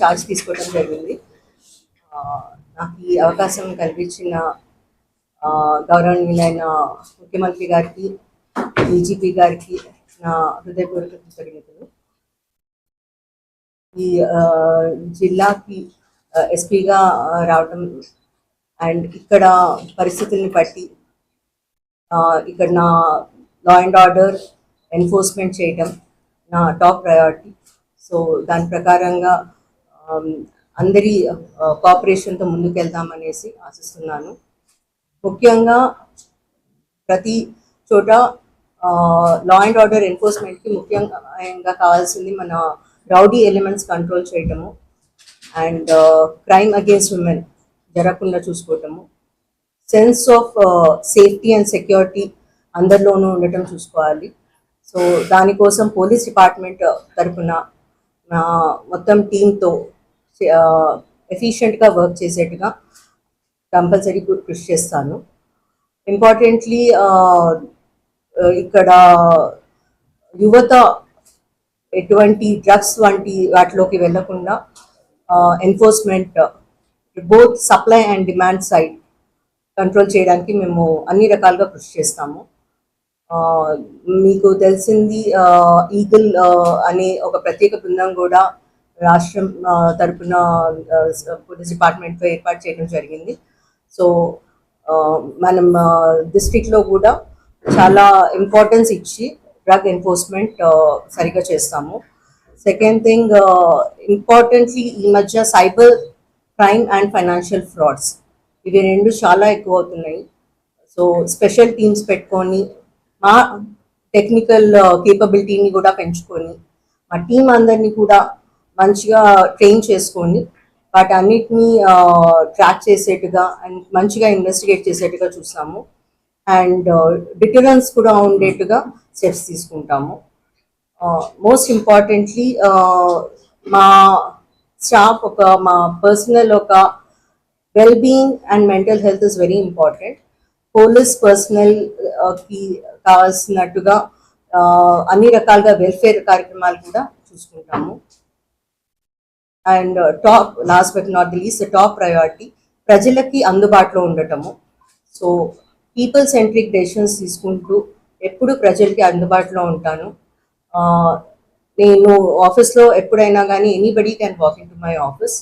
Charge తీసుకోవడం జరిగింది. నాకు ఈ అవకాశం కల్పించిన గౌరవనీయులైన ముఖ్యమంత్రి గారికి డీజీపీ గారికి నా హృదయపూర్వక కృతజ్ఞతలు. ఈ జిల్లాకి ఎస్పీగా రావడం అండ్ ఇక్కడ పరిస్థితుల్ని బట్టి ఇక్కడ నా లా అండ్ ఆర్డర్ ఎన్ఫోర్స్మెంట్ చేయడం నా టాప్ ప్రయారిటీ సో దాని ప్రకారంగా అందరి కోఆపరేషన్తో ముందుకెళ్దామనేసి ఆశిస్తున్నాను. ముఖ్యంగా ప్రతి చోట లా అండ్ ఆర్డర్ ఎన్ఫోర్స్మెంట్కి ముఖ్యంగా కావాల్సింది మన రౌడీ ఎలిమెంట్స్ కంట్రోల్ చేయటము అండ్ క్రైమ్ అగేన్స్ట్ ఉమెన్ జరగకుండా చూసుకోవటము. Sense of safety and security అందరిలోనూ ఉండటం చూసుకోవాలి. సో దానికోసం పోలీస్ డిపార్ట్మెంట్ తరఫున మొత్తం టీంతో ఎఫిషియెంట్గా వర్క్ చేసేట్టుగా కంపల్సరీ కృషి చేస్తాను. ఇంపార్టెంట్లీ ఇక్కడ యువత ఎటువంటి డ్రగ్స్ వంటి వాటిలోకి వెళ్ళకుండా enforcement both supply and demand side control చేయడానికి మేము అన్ని రకాలుగా కృషి చేస్తాము. మీకు తెలిసింది ఈగల్ అనే ఒక ప్రత్యేక బృందం కూడా రాష్ట్రం తరపున పోలీస్ డిపార్ట్మెంట్తో ఏర్పాటు చేయడం జరిగింది. సో మనం డిస్ట్రిక్ట్లో కూడా చాలా ఇంపార్టెన్స్ ఇచ్చి డ్రగ్ ఎన్ఫోర్స్మెంట్ సరిగా చేస్తాము. సెకండ్ థింగ్ ఇంపార్టెంట్లీ ఈ మధ్య cyber crime and financial frauds ఇవి రెండు చాలా ఎక్కువ అవుతున్నాయి. సో స్పెషల్ టీమ్స్ పెట్టుకొని మా టెక్నికల్ కేపబిలిటీని uh, కూడా పెంచుకొని మా టీం అందరినీ కూడా మంచిగా ట్రైన్ చేసుకొని వాటి అన్నిటినీ ట్రాక్ uh, చేసేట్టుగా అండ్ మంచిగా ఇన్వెస్టిగేట్ చేసేట్టుగా చూసాము అండ్ డిటరెన్స్ కూడా ఉండేట్టుగా స్టెప్స్ తీసుకుంటాము. Uh, మోస్ట్ ఇంపార్టెంట్లీ మా స్టాఫ్ ఒక మా పర్సనల్ ఒక well being and mental health is very important police పర్సనల్కి కావాల్సినట్టుగా అన్ని రకాలుగా వెల్ఫేర్ కార్యక్రమాలు కూడా చూసుకుంటాము. And top last but not the least top priority ప్రజలకి అందుబాటులో ఉండటము. సో పీపుల్ సెంట్రిక్ డెసిషన్స్ తీసుకుంటూ ఎప్పుడు ప్రజలకి అందుబాటులో ఉంటాను. నేను ఆఫీస్లో ఎప్పుడైనా కానీ anybody can walk in to my office